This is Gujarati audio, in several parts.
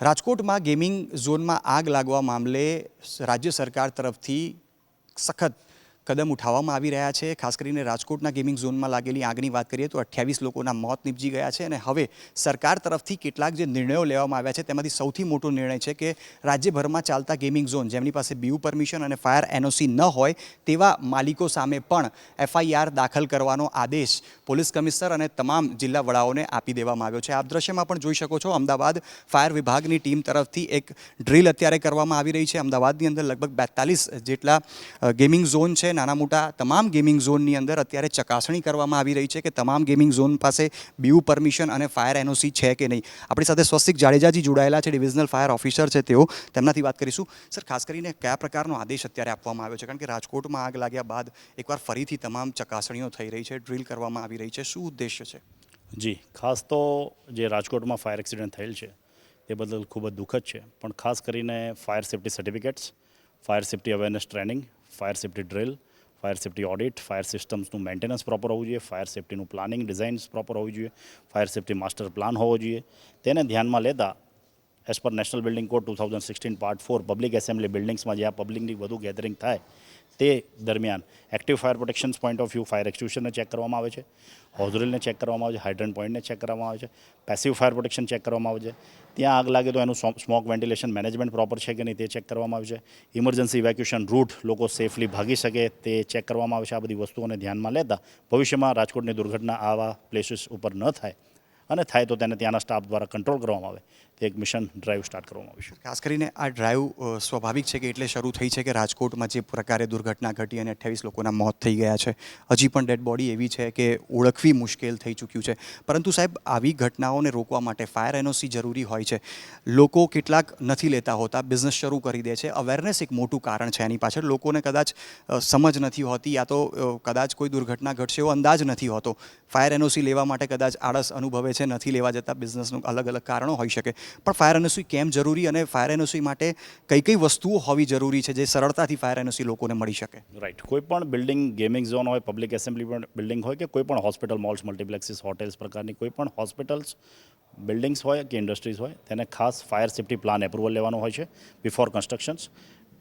રાજકોટમાં ગેમિંગ ઝોનમાં આગ લાગવા મામલે રાજ્ય સરકાર તરફથી સખત કદમ ઉઠાવવામાં આવી રહ્યા છે. ખાસ કરીને રાજકોટના ગેમિંગ ઝોનમાં લાગેલી આગની વાત કરીએ તો અઠ્યાવીસ લોકોના મોત નીપજી ગયા છે અને હવે સરકાર તરફથી કેટલાક જે નિર્ણયો લેવામાં આવ્યા છે તેમાંથી સૌથી મોટો નિર્ણય છે કે રાજ્યભરમાં ચાલતા ગેમિંગ ઝોન જેમની પાસે બીયુ પરમિશન અને ફાયર એનઓસી ન હોય તેવા માલિકો સામે પણ એફઆઈઆર દાખલ કરવાનો આદેશ પોલીસ કમિશનર અને તમામ જિલ્લા વડાઓને આપી દેવામાં આવ્યો છે. આપ દ્રશ્યમાં પણ જોઈ શકો છો અમદાવાદ ફાયર વિભાગની ટીમ તરફથી એક ડ્રીલ અત્યારે કરવામાં આવી રહી છે. અમદાવાદની અંદર લગભગ બેતાલીસ જેટલા ગેમિંગ ઝોન છે નાના મોટા તમામ ગેમિંગ ઝોનની અંદર અત્યારે ચકાસણી કરવામાં આવી રહી છે કે તમામ ગેમિંગ ઝોન પાસે બીયુ પરમિશન અને ફાયર એનઓસી છે કે નહીં. આપણી સાથે સ્વસ્તિક જાડેજાજી જોડાયેલા છે ડિવિઝનલ ફાયર ઓફિસર છે તેઓ. તેમનાથી વાત કરીશું. સર, ખાસ કરીને કયા પ્રકારનો આદેશ અત્યારે આપવામાં આવ્યો છે? કારણ કે રાજકોટમાં આગ લાગ્યા બાદ એકવાર ફરીથી તમામ ચકાસણીઓ થઈ રહી છે ડ્રીલ કરવામાં આવી રહી છે. શું ઉદ્દેશ્ય છે? જી, ખાસ તો જે રાજકોટમાં ફાયર એક્સિડન્ટ થયેલ છે તે બદલ ખૂબ જ દુઃખદ છે. પણ ખાસ કરીને fire safety certificates fire safety awareness training fire safety drill fire safety audit fire સિસ્ટમ્સનું maintenance proper હોવું જોઈએ ફાયર સેફ્ટીનું પ્લાનિંગ ડિઝાઇન્સ પ્રોપર હોવી જોઈએ ફાયર સેફ્ટી માસ્ટર પ્લાન હોવો જોઈએ. તેને ધ્યાનમાં લેતા as per national building code two thousand sixteen part four public assembly બિલ્ડિંગ્સમાં જ્યાં પબ્લિકની વધુ ગેધરિંગ થાય તે દરમિયાન active fire protections point of view fire એક્સ્ટ્યુશનને check કરવામાં આવે છે. હોઝરીલને ચેક કરવામાં આવે છે. હાઇડ્રન પોઈન્ટને ચેક કરવામાં આવે છે. પેસિવ ફાયર પ્રોટેક્શન ચેક કરવામાં આવે છે. ત્યાં આગ લાગે તો એનું સ્મોક વેન્ટિલેશન મેનેજમેન્ટ પ્રોપર છે કે નહીં તે ચેક કરવામાં આવે છે. ઇમરજન્સી ઇવેક્યુએશન રૂટ લોકો સેફલી ભાગી શકે તે ચેક કરવામાં આવે છે. આ બધી વસ્તુઓને ધ્યાનમાં લેતા ભવિષ્યમાં રાજકોટની દુર્ઘટના આવા પ્લેસીસ ઉપર ન થાય અને થાય તો તેને ત્યાંના સ્ટાફ દ્વારા કંટ્રોલ કરવામાં આવે. એક મિશન ડ્રાઈવ સ્ટાર્ટ કરવામાં આવ્યું ખાસ કરીને આ ડ્રાઈવ સ્વાભાવિક છે કે એટલે શરૂ થઈ છે કે રાજકોટમાં જે પ્રકારે દુર્ઘટના ઘટી અને અઠ્યાવીસ લોકોના મોત થઈ ગયા છે. હજી પણ ડેડ બોડી એવી છે કે ઓળખવી મુશ્કેલ થઈ ચૂક્યું છે. પરંતુ સાહેબ, આવી ઘટનાઓને રોકવા માટે ફાયર એનઓસી જરૂરી હોય છે. લોકો કેટલાક નથી લેતા હોતા બિઝનેસ શરૂ કરી દે છે. અવેરનેસ એક મોટું કારણ છે એની પાછળ. લોકોને કદાચ સમજ નથી હોતી યા તો કદાચ કોઈ દુર્ઘટના ઘટશે એવો અંદાજ નથી હોતો. ફાયર એનઓસી લેવા માટે કદાચ આળસ અનુભવે છે, નથી લેવા જતા. બિઝનેસનું અલગ અલગ કારણો હોઈ શકે. પણ ફાયર એનઓસી કેમ જરૂરી અને ફાયર એનઓસી માટે કઈ કઈ વસ્તુઓ હોવી જરૂરી છે જે સરળતાથી ફાયર એનઓસી લોકોને મળી શકે? રાઈટ કોઈ પણ બિલ્ડિંગ ગેમિંગ ઝોન હોય પબ્લિક એસેમ્બલી બિલ્ડિંગ હોય કે કોઈ પણ હોસ્પિટલ મોલ્સ મલ્ટીપ્લેક્સીસ હોટેલ્સ પ્રકારની કોઈ પણ હોસ્પિટલ્સ બિલ્ડિંગ્સ હોય કે ઇન્ડસ્ટ્રીઝ હોય, તેને ખાસ ફાયર સેફ્ટી પ્લાન એપ્રુવલ લેવાનો હોય છે before constructions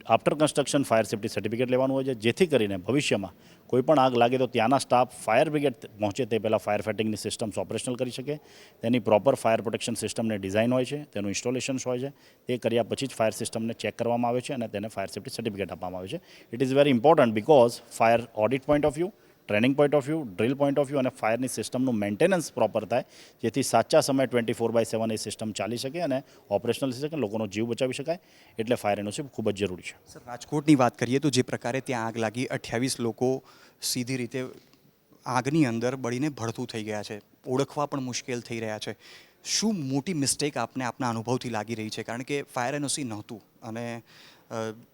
after construction fire safety certificate લેવાનું હોય છે. જેથી કરીને ભવિષ્યમાં કોઈ પણ આગ લાગે તો ત્યાંના સ્ટાફ ફાયર બ્રિગેડ પહોંચે તે પહેલાં ફાયર ફાઇટિંગની સિસ્ટમ્સ ઓપરેશનલ કરી શકે. તેની પ્રોપર ફાયર પ્રોટેક્શન સિસ્ટમની ડિઝાઇન હોય છે. તેનું ઇન્સ્ટોલેશન્સ હોય છે. તે કર્યા પછી જ ફાયર સિસ્ટમને ચેક કરવામાં આવે છે અને તેને ફાયર સેફ્ટી સર્ટિફિકેટ આપવામાં આવે છે. It is very important because fire audit point of view training point of view, drill point of view અને ફાયરની સિસ્ટમનું મેન્ટેનન્સ પ્રોપર થાય, જેથી સાચા સમયે ટ્વેન્ટી ફોર બાય સેવન એ સિસ્ટમ ચાલી શકે અને ઓપરેશનલ થઈ શકે લોકોનો જીવ બચાવી શકાય. એટલે ફાયર એનઓસી ખૂબ જ જરૂરી છે. સર, રાજકોટની વાત કરીએ તો જે પ્રકારે ત્યાં આગ લાગી, અઠ્યાવીસ લોકો સીધી રીતે આગની અંદર બળીને ભડથું થઈ ગયા છે. ઓળખવા પણ મુશ્કેલ થઈ રહ્યા છે. શું મોટી મિસ્ટેક આપને આપના અનુભવથી લાગી રહી છે? કારણ કે ફાયર એનઓસી નહોતું. અને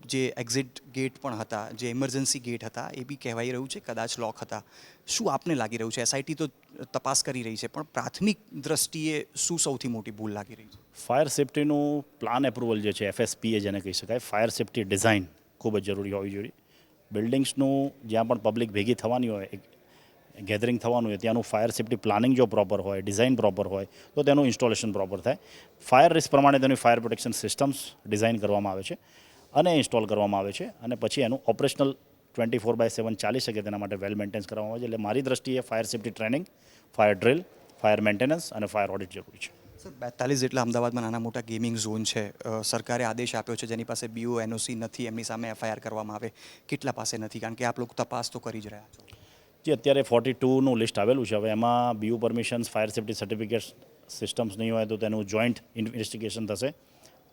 જે એક્ઝિટ ગેટ પણ હતા, જે ઇમરજન્સી ગેટ હતા, એ બી કહેવાઈ રહ્યું છે, કદાચ લોક હતા. શું આપને લાગી રહ્યું છે? એસઆઈટી તો તપાસ કરી રહી છે, પણ પ્રાથમિક દ્રષ્ટિએ શું સૌથી મોટી ભૂલ લાગી રહી છે? ફાયર સેફ્ટીનું પ્લાન એપ્રુવલ જે છે એફએસપીએ જેને કહી શકાય ફાયર સેફ્ટી ડિઝાઇન ખૂબ જ જરૂરી હોવી જોઈએ. બિલ્ડિંગ્સનું જ્યાં પણ પબ્લિક ભેગી થવાની હોય ગેધરિંગ થવાનું હોય, ત્યાંનું ફાયર સેફટી પ્લાનિંગ જો પ્રોપર હોય ડિઝાઇન પ્રોપર હોય, તો તેનું ઇન્સ્ટોલેશન પ્રોપર થાય. ફાયર રિસ્ક પ્રમાણે તેની ફાયર પ્રોટેક્શન સિસ્ટમ્સ ડિઝાઇન કરવામાં આવે છે અને ઇન્સ્ટોલ કરવામાં આવે છે અને પછી એનું operational twenty four by seven ચાલી શકે તેના માટે વેલ મેન્ટેન્સ કરવામાં આવે છે. એટલે મારી દ્રષ્ટિએ fire safety training fire drill fire maintenance અને ફાયર ઓડિટ જરૂરી છે. સર બેતાલીસ જેટલા અમદાવાદમાં નાના મોટા ગેમિંગ ઝોન છે. સરકારે આદેશ આપ્યો છે જેની પાસે બીઓ એનઓસી નથી, એમની સામે એફઆઈઆર કરવામાં આવે. કેટલા પાસે નથી? કારણ કે આપ લોકો તપાસ તો કરી જ રહ્યા છો. જે અત્યારે ફોર્ટી ટુનું લિસ્ટ આવેલું છે. હવે એમાં BU permissions fire safety certificate systems નહીં હોય તો તેનું જોઈન્ટ ઇન્વેસ્ટિગેશન થશે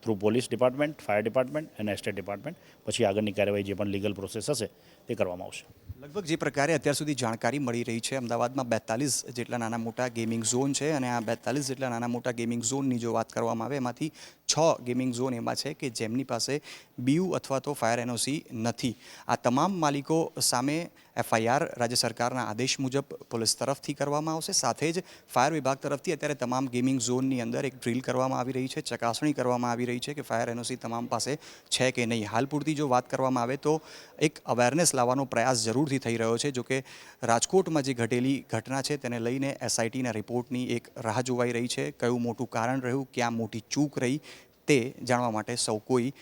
through police department fire department અને એસ્ટેટ ડિપાર્ટમેન્ટ પછી આગળની કાર્યવાહી જે પણ લીગલ પ્રોસેસ હશે તે કરવામાં આવશે. લગભગ જે પ્રકારે અત્યાર સુધી જાણકારી મળી રહી છે, અમદાવાદમાં બેતાલીસ જેટલા નાના મોટા ગેમિંગ ઝોન છે અને આ બેતાલીસ જેટલા નાના મોટા ગેમિંગ ઝોનની જો વાત કરવામાં આવે, એમાંથી છ ગેમિંગ ઝોન એમાં છે કે જેમની પાસે બીયુ અથવા તો ફાયર એનઓસી નથી. આ તમામ માલિકો સામે એફઆઈઆર રાજ્ય સરકારના આદેશ મુજબ પોલીસ તરફથી કરવામાં આવશે. સાથે જ ફાયર વિભાગ તરફથી અત્યારે તમામ ગેમિંગ ઝોનની અંદર એક ડ્રીલ કરવામાં આવી રહી છે. ચકાસણી કરવામાં આવી રહી છે કે ફાયર એનઓસી તમામ પાસે છે કે નહીં. હાલ પૂરતી જો વાત કરવામાં આવે તો એક અવેરનેસ લાવવાનો પ્રયાસ જરૂરથી થઈ રહ્યો છે. જો કે રાજકોટમાં જે ઘટેલી ઘટના છે તેને લઈને એસઆઈટીના રિપોર્ટની એક રાહ જોવાઈ રહી છે. કયું મોટું કારણ રહ્યું, ક્યાં મોટી ચૂક રહી, તે જાણવા માટે સૌ કોઈ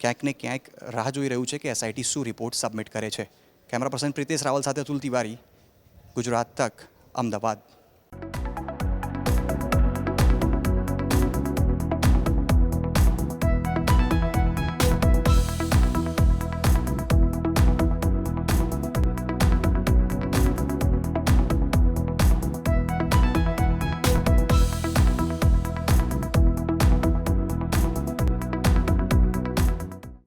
ક્યાંક ને ક્યાંક રાહ જોઈ રહ્યું છે કે એસઆઈટી શું રિપોર્ટ સબમિટ કરે છે. કેમેરા પર્સન પ્રિતેશ રાવલ સાથે અતુલ તિવારી ગુજરાત તક અમદાવાદ.